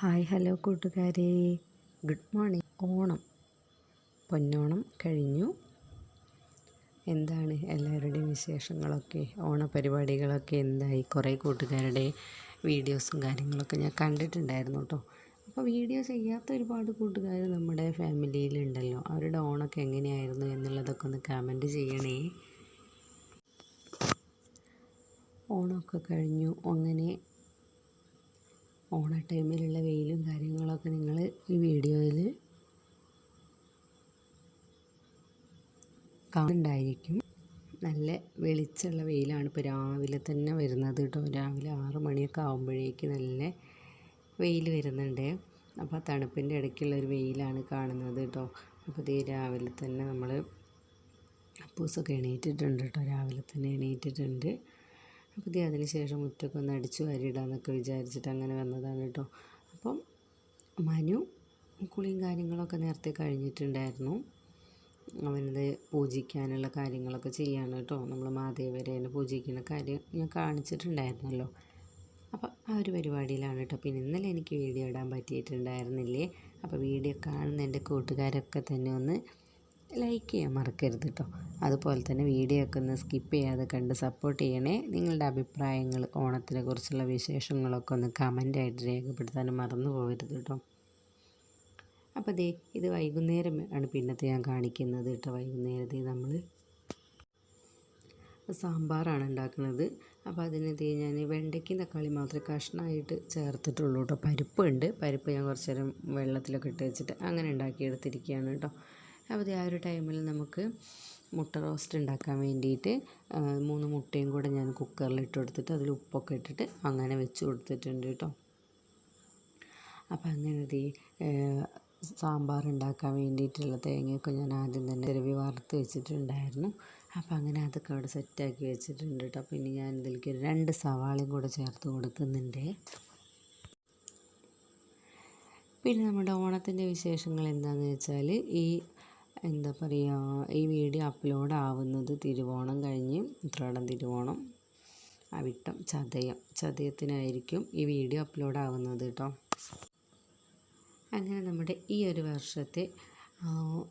Hi hello കൂട്ടുകാരെ. Good morning. Onam. Ponnonam കഴിഞ്ഞു. എന്താണ് എല്ലാവരുടെയും വിശേഷങ്ങളൊക്കെ? ഓണപരിപാടികളൊക്കെ എന്തായി? കുറേ കൂട്ടുകാരുടെ വീഡിയോസും കാര്യങ്ങളൊക്കെ ഞാൻ കണ്ടിട്ടുണ്ടായിരുന്നു കേട്ടോ. അപ്പോൾ വീഡിയോ ചെയ്യാത്ത ഒരുപാട് കൂട്ടുകാർ നമ്മുടെ ഫാമിലിയിലുണ്ടല്ലോ. അവരുടെ ഓണമൊക്കെ എങ്ങനെയായിരുന്നു എന്നുള്ളതൊക്കെ ഒന്ന് കമന്റ് ചെയ്യണേ. ഓണമൊക്കെ കഴിഞ്ഞു. അങ്ങനെ ഓണ ടൈമിലുള്ള വെയിലും കാര്യങ്ങളൊക്കെ നിങ്ങൾ ഈ വീഡിയോയിൽ കാണുന്നുണ്ടായിരിക്കും. നല്ല വെളിച്ചുള്ള വെയിലാണ് ഇപ്പോൾ രാവിലെ തന്നെ വരുന്നത് കേട്ടോ. രാവിലെ ആറ് മണിയൊക്കെ ആകുമ്പോഴേക്ക് നല്ല വെയിൽ വരുന്നുണ്ട്. അപ്പോൾ തണുപ്പിന്റെ ഇടയ്ക്കുള്ള ഒരു വെയിലാണ് കാണുന്നത് കേട്ടോ. അപ്പോൾ ഇതേ രാവിലെ തന്നെ നമ്മൾ അപ്പൂസൊക്കെ എണീറ്റിട്ടുണ്ട് കേട്ടോ. രാവിലെ തന്നെ എണീറ്റിട്ടുണ്ട്. ഇത് അതിന് ശേഷം മുറ്റൊക്കെ ഒന്ന് അടിച്ചു വാരിയിടാന്നൊക്കെ വിചാരിച്ചിട്ട് അങ്ങനെ വന്നതാണ് കേട്ടോ. അപ്പം മനു കുളിയും കാര്യങ്ങളൊക്കെ നേരത്തെ കഴിഞ്ഞിട്ടുണ്ടായിരുന്നു. അവനത് പൂജിക്കാനുള്ള കാര്യങ്ങളൊക്കെ ചെയ്യാണ് കേട്ടോ. നമ്മൾ മാതേവരേനെ പൂജിക്കുന്ന കാര്യം ഞാൻ കാണിച്ചിട്ടുണ്ടായിരുന്നല്ലോ. അപ്പോൾ ആ ഒരു പരിപാടിയിലാണ് കേട്ടോ. പിന്നെ ഇന്നലെ എനിക്ക് വീഡിയോ ഇടാൻ പറ്റിയിട്ടുണ്ടായിരുന്നില്ലേ? അപ്പോൾ വീഡിയോ കാണുന്ന എന്റെ കൂട്ടുകാരൊക്കെ തന്നെ ഒന്ന് ലൈക്ക് ചെയ്യാൻ മറക്കരുത് കേട്ടോ അതുപോലെ തന്നെ വീഡിയോ ഒക്കെ ഒന്ന് സ്കിപ്പ് ചെയ്യാതെ കണ്ട് സപ്പോർട്ട് ചെയ്യണേ. നിങ്ങളുടെ അഭിപ്രായങ്ങൾ ഓണത്തിനെ കുറിച്ചുള്ള വിശേഷങ്ങളൊക്കെ ഒന്ന് കമന്റായിട്ട് രേഖപ്പെടുത്താനും മറന്നു പോകരുത് കേട്ടോ അപ്പോൾ ദേ ഇത് വൈകുന്നേരം ആണ് പിന്നത്തെ ഞാൻ കാണിക്കുന്നത് കേട്ടോ വൈകുന്നേരത്തെ നമ്മൾ സാമ്പാറാണ് ഉണ്ടാക്കുന്നത്. അപ്പോൾ അതിന് ദേ ഞാൻ വെണ്ടയ്ക്കും തക്കാളി മാത്രമേ കഷ്ണമായിട്ട് ചേർത്തിട്ടുള്ളൂ കേട്ടോ പരിപ്പുണ്ട്. പരിപ്പ് ഞാൻ കുറച്ച് നേരം വെള്ളത്തിലൊക്കെ ഇട്ട് വെച്ചിട്ട് അങ്ങനെ ഉണ്ടാക്കിയെടുത്തിരിക്കുകയാണ് കേട്ടോ അപ്പോൾ ആ ഒരു ടൈമിൽ നമുക്ക് മുട്ട റോസ്റ്റ് ഉണ്ടാക്കാൻ വേണ്ടിയിട്ട് മൂന്ന് മുട്ടയും കൂടെ ഞാൻ കുക്കറിൽ ഇട്ട് കൊടുത്തിട്ട് അതിൽ ഉപ്പൊക്കെ ഇട്ടിട്ട് അങ്ങനെ വെച്ച് കൊടുത്തിട്ടുണ്ട് കേട്ടോ. അപ്പോൾ അങ്ങനെ ദേ സാമ്പാർ ഉണ്ടാക്കാൻ വേണ്ടിയിട്ടുള്ള തേങ്ങയൊക്കെ ഞാൻ ആദ്യം തന്നെ ഇരവി വറുത്ത് വെച്ചിട്ടുണ്ടായിരുന്നു. അപ്പോൾ അങ്ങനെ അതൊക്കെ അവിടെ സെറ്റാക്കി വെച്ചിട്ടുണ്ട് കേട്ടോ. പിന്നെ ഞാൻ ഇതിലേക്ക് രണ്ട് സവാളയും കൂടെ ചേർത്ത് കൊടുക്കുന്നുണ്ട്. പിന്നെ നമ്മുടെ ഓണത്തിന്റെ വിശേഷങ്ങൾ എന്താണെന്ന് വെച്ചാൽ ഈ എന്താ പറയുക ഈ വീഡിയോ അപ്ലോഡ് ആവുന്നത് തിരുവോണം കഴിഞ്ഞ് ഉത്രാടം തിരുവോണം. അവിട്ടം ചതയം. ചതയത്തിനായിരിക്കും ഈ വീഡിയോ അപ്ലോഡ് ആവുന്നത് കേട്ടോ അങ്ങനെ നമ്മുടെ ഈ ഒരു വർഷത്തെ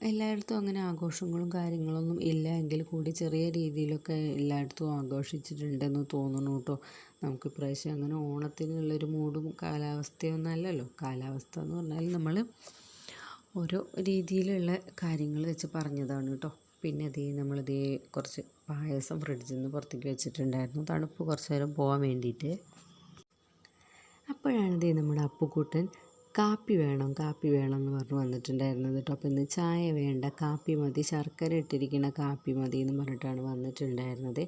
എല്ലായിടത്തും അങ്ങനെ ആഘോഷങ്ങളും കാര്യങ്ങളൊന്നും ഇല്ല എങ്കിൽ കൂടി ചെറിയ രീതിയിലൊക്കെ എല്ലായിടത്തും ആഘോഷിച്ചിട്ടുണ്ടെന്ന് തോന്നുന്നു കേട്ടോ നമുക്ക് ഇപ്രാവശ്യം അങ്ങനെ ഓണത്തിനുള്ളൊരു മൂടും കാലാവസ്ഥയൊന്നും അല്ലല്ലോ. കാലാവസ്ഥ എന്ന് പറഞ്ഞാൽ നമ്മൾ ഓരോ രീതിയിലുള്ള കാര്യങ്ങൾ വെച്ച് പറഞ്ഞതാണ് കേട്ടോ. പിന്നെ അതേ നമ്മളിതേ കുറച്ച് പായസം ഫ്രിഡ്ജിൽ നിന്ന് പുറത്തേക്ക് വെച്ചിട്ടുണ്ടായിരുന്നു. തണുപ്പ് കുറച്ച് നേരം പോകാൻ വേണ്ടിയിട്ട്. അപ്പോഴാണിതേ നമ്മുടെ അപ്പുക്കൂട്ടൻ കാപ്പി വേണം കാപ്പി വേണം എന്ന് പറഞ്ഞ് വന്നിട്ടുണ്ടായിരുന്നത് കേട്ടോ. അപ്പോൾ ഇന്ന് ചായ വേണ്ട കാപ്പി മതി ശർക്കര ഇട്ടിരിക്കുന്ന കാപ്പി മതി എന്ന് പറഞ്ഞിട്ടാണ് വന്നിട്ടുണ്ടായിരുന്നത്.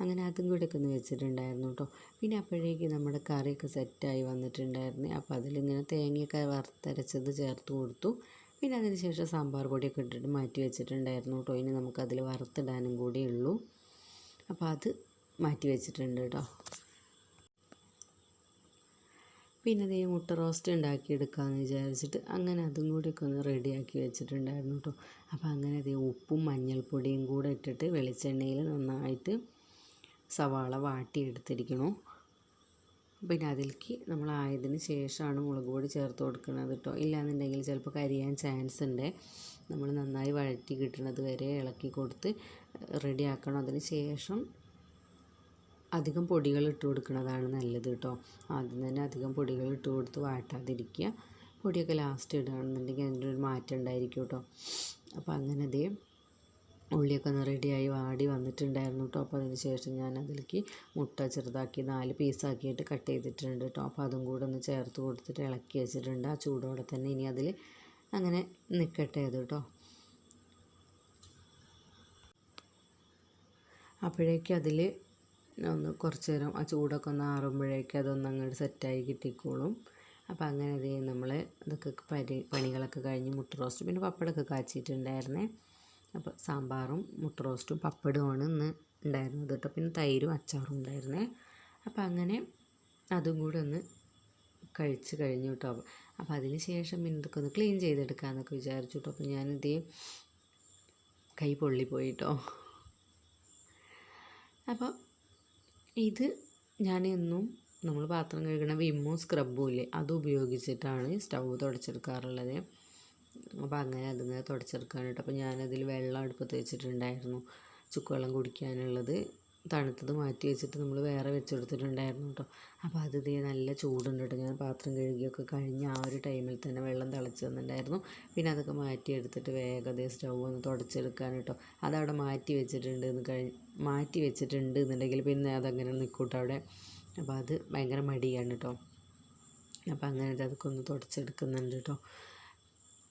അങ്ങനെ അതും കൂടെ ഒക്കെ ഒന്ന് വെച്ചിട്ടുണ്ടായിരുന്നു കേട്ടോ. പിന്നെ അപ്പോഴേക്ക് നമ്മുടെ കറിയൊക്കെ സെറ്റായി വന്നിട്ടുണ്ടായിരുന്നു. അപ്പോൾ അതിലിങ്ങനെ തേങ്ങയൊക്കെ വറുത്തരച്ചത് ചേർത്ത് കൊടുത്തു. പിന്നെ അതിന് ശേഷം സാമ്പാർ പൊടിയൊക്കെ ഇട്ടിട്ട് മാറ്റി വെച്ചിട്ടുണ്ടായിരുന്നു കേട്ടോ. ഇനി നമുക്കതിൽ വറുത്തിടാനും കൂടി ഉള്ളൂ. അപ്പോൾ അത് മാറ്റി വെച്ചിട്ടുണ്ട് കേട്ടോ. പിന്നെ അതേ മുട്ട റോസ്റ്റ് ഉണ്ടാക്കിയെടുക്കാമെന്ന് വിചാരിച്ചിട്ട് അങ്ങനെ അതും കൂടിയൊക്കെ ഒന്ന് റെഡിയാക്കി വെച്ചിട്ടുണ്ടായിരുന്നു കേട്ടോ. അപ്പോൾ അങ്ങനെ അതേ ഉപ്പും മഞ്ഞൾപ്പൊടിയും കൂടെ ഇട്ടിട്ട് വെളിച്ചെണ്ണയിൽ നന്നായിട്ട് സവാള വാട്ടിയെടുത്തിരിക്കണു. പിന്നെ അതിലേക്ക് നമ്മൾ ആയതിന് ശേഷമാണ് മുളക് പൊടി ചേർത്ത് കൊടുക്കുന്നത് കേട്ടോ. ഇല്ലാന്നുണ്ടെങ്കിൽ ചിലപ്പോൾ കരിയാൻ ചാൻസ് ഉണ്ട്. നമ്മൾ നന്നായി വഴറ്റി കിട്ടുന്നത് വരെ ഇളക്കി കൊടുത്ത് റെഡി ആക്കണം. അതിന് ശേഷം അധികം പൊടികൾ ഇട്ട് കൊടുക്കുന്നതാണ് നല്ലത് കേട്ടോ. ആദ്യം തന്നെ അധികം പൊടികൾ ഇട്ട് കൊടുത്ത് വാട്ടാതിരിക്കുക. പൊടിയൊക്കെ ലാസ്റ്റ് ഇടുകയാണെന്നുണ്ടെങ്കിൽ അതിന്റെ ഒരു മാറ്റം ഉണ്ടായിരിക്കും കേട്ടോ. അപ്പോൾ അങ്ങനെ അതേ ഉള്ളിയൊക്കെ ഒന്ന് റെഡിയായി വാടി വന്നിട്ടുണ്ടായിരുന്നു കേട്ടോ അപ്പോൾ അതിന് ശേഷം ഞാൻ അതിലേക്ക് മുട്ട ചെറുതാക്കി നാല് പീസാക്കിയിട്ട് കട്ട് ചെയ്തിട്ടുണ്ട് കേട്ടോ അപ്പോൾ അതും കൂടെ ഒന്ന് ചേർത്ത് കൊടുത്തിട്ട് ഇളക്കി വെച്ചിട്ടുണ്ട്. ആ ചൂടോടെ തന്നെ ഇനി അതിൽ അങ്ങനെ നിൽക്കട്ടെ അത് കേട്ടോ അപ്പോഴേക്കും അതിൽ ഒന്ന് കുറച്ച് നേരം ആ ചൂടൊക്കെ ഒന്ന് ആറുമ്പോഴേക്കും അതൊന്ന് അങ്ങോട്ട് സെറ്റായി കിട്ടിക്കോളും. അപ്പോൾ അങ്ങനെ അത് നമ്മൾ ഇതൊക്കെ പരി പണികളൊക്കെ കഴിഞ്ഞ് മുട്ട റോസ്റ്റ് പിന്നെ പപ്പടമൊക്കെ കാച്ചിട്ടുണ്ടായിരുന്നേ. അപ്പോൾ സാമ്പാറും മുട്ട റോസ്റ്റും പപ്പടുമാണ് ഇന്ന് ഉണ്ടായിരുന്നത് കേട്ടോ. പിന്നെ തൈരും അച്ചാറും ഉണ്ടായിരുന്നേ. അപ്പോൾ അങ്ങനെ അതും കൂടെ ഒന്ന് കഴിച്ച് കഴിഞ്ഞു കേട്ടോ. അപ്പോൾ അതിന് ശേഷം ഇതൊക്കെ ഒന്ന് ക്ലീൻ ചെയ്തെടുക്കാമെന്നൊക്കെ വിചാരിച്ചു കേട്ടോ. അപ്പോൾ ഞാനിത് കൈ പൊള്ളിപ്പോയി കേട്ടോ. അപ്പോൾ ഇത് ഞാൻ എന്നും നമ്മൾ പാത്രം കഴുകണ വിമ്മും സ്ക്രബും ഇല്ലേ അത് ഉപയോഗിച്ചിട്ടാണ് സ്റ്റൗ തുടച്ചെടുക്കാറുള്ളത്. അപ്പോൾ അങ്ങനെ അതിങ്ങനെ തുടച്ചെടുക്കാനായിട്ട്. അപ്പോൾ ഞാനതിൽ വെള്ളം അടുപ്പത്ത് വെച്ചിട്ടുണ്ടായിരുന്നു. ചുക്കുവെള്ളം കുടിക്കാനുള്ളത്. തണുത്തത് മാറ്റി വെച്ചിട്ട് നമ്മൾ വേറെ വെച്ചെടുത്തിട്ടുണ്ടായിരുന്നു കേട്ടോ. അപ്പോൾ അത് ഇതേ നല്ല ചൂടുണ്ട് കേട്ടോ. ഞാൻ പാത്രം കഴുകിയൊക്കെ കഴിഞ്ഞ് ആ ഒരു ടൈമിൽ തന്നെ വെള്ളം തിളച്ച് വന്നിട്ടുണ്ടായിരുന്നു. പിന്നെ അതൊക്കെ മാറ്റി എടുത്തിട്ട് വേഗം അതേ സ്റ്റൗ ഒന്ന് തുടച്ചെടുക്കാൻ കേട്ടോ. അതവിടെ മാറ്റി വെച്ചിട്ടുണ്ട് എന്ന് കഴിഞ്ഞ് മാറ്റി വെച്ചിട്ടുണ്ട് എന്നുണ്ടെങ്കിൽ പിന്നെ അതങ്ങനെ നിൽക്കൂട്ടോ അവിടെ. അപ്പോൾ അത് ഭയങ്കര മടിയാണ് കേട്ടോ. അപ്പോൾ അങ്ങനെ അതൊക്കെ ഒന്ന് തുടച്ചെടുക്കുന്നുണ്ട് കേട്ടോ.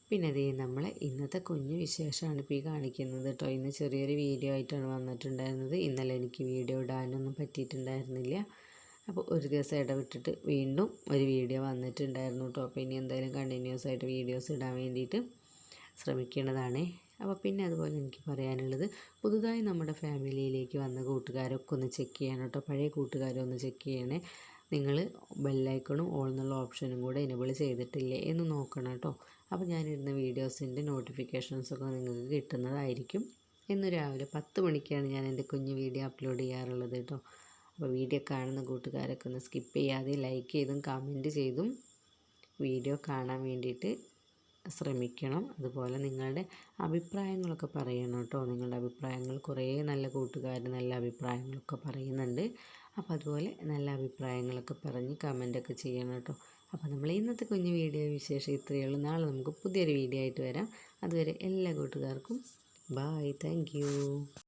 പിന്നെ അതേ നമ്മൾ ഇന്നത്തെ കുഞ്ഞു വിശേഷമാണ് ഇപ്പോൾ ഈ കാണിക്കുന്നത് കേട്ടോ ഇന്ന് ചെറിയൊരു വീഡിയോ ആയിട്ടാണ് വന്നിട്ടുണ്ടായിരുന്നത്. ഇന്നലെ എനിക്ക് വീഡിയോ ഇടാനൊന്നും പറ്റിയിട്ടുണ്ടായിരുന്നില്ല. അപ്പോൾ ഒരു ദിവസം ഇടവിട്ടിട്ട് വീണ്ടും ഒരു വീഡിയോ വന്നിട്ടുണ്ടായിരുന്നു കേട്ടോ അപ്പോൾ ഇനി എന്തായാലും കണ്ടിന്യൂസ് ആയിട്ട് വീഡിയോസ് ഇടാൻ വേണ്ടിയിട്ട് ശ്രമിക്കേണ്ടതാണ്. അപ്പോൾ പിന്നെ അതുപോലെ എനിക്ക് പറയാനുള്ളത് പുതുതായി നമ്മുടെ ഫാമിലിയിലേക്ക് വന്ന കൂട്ടുകാരൊക്കെ ഒന്ന് ചെക്ക് ചെയ്യണം കേട്ടോ പഴയ കൂട്ടുകാരെ ഒന്ന് ചെക്ക് ചെയ്യണേ. നിങ്ങൾ ബെല്ലൈക്കണും ഓൾ എന്നുള്ള ഓപ്ഷനും കൂടെ എനേബിൾ ചെയ്തിട്ടില്ലേ എന്ന് നോക്കണം കേട്ടോ. അപ്പോൾ ഞാനിടുന്ന വീഡിയോസിന്റെ നോട്ടിഫിക്കേഷൻസൊക്കെ നിങ്ങൾക്ക് കിട്ടുന്നതായിരിക്കും. ഇന്ന് രാവിലെ പത്ത് മണിക്കാണ് ഞാൻ എന്റെ കുഞ്ഞ് വീഡിയോ അപ്ലോഡ് ചെയ്യാറുള്ളത് കേട്ടോ. അപ്പോൾ വീഡിയോ കാണുന്ന കൂട്ടുകാരൊക്കെ ഒന്ന് സ്കിപ്പ് ചെയ്യാതെ ലൈക്ക് ചെയ്തും കമന്റ് ചെയ്തും വീഡിയോ കാണാൻ വേണ്ടിയിട്ട് ശ്രമിക്കണം. അതുപോലെ നിങ്ങളുടെ അഭിപ്രായങ്ങളൊക്കെ പറയണം കേട്ടോ. നിങ്ങളുടെ അഭിപ്രായങ്ങൾ കുറേ നല്ല കൂട്ടുകാർ നല്ല അഭിപ്രായങ്ങളൊക്കെ പറയുന്നുണ്ട്. അപ്പോൾ അതുപോലെ നല്ല അഭിപ്രായങ്ങളൊക്കെ പറഞ്ഞ് കമന്റൊക്കെ ചെയ്യണം കേട്ടോ. അപ്പോൾ നമ്മൾ ഇന്നത്തെ കുഞ്ഞു വീഡിയോ വിശേഷം ഇത്രയേ ഉള്ളൂ. നാളെ നമുക്ക് പുതിയൊരു വീഡിയോ ആയിട്ട് വരാം. അതുവരെ എല്ലാ കൂട്ടുകാർക്കും ബായ് താങ്ക്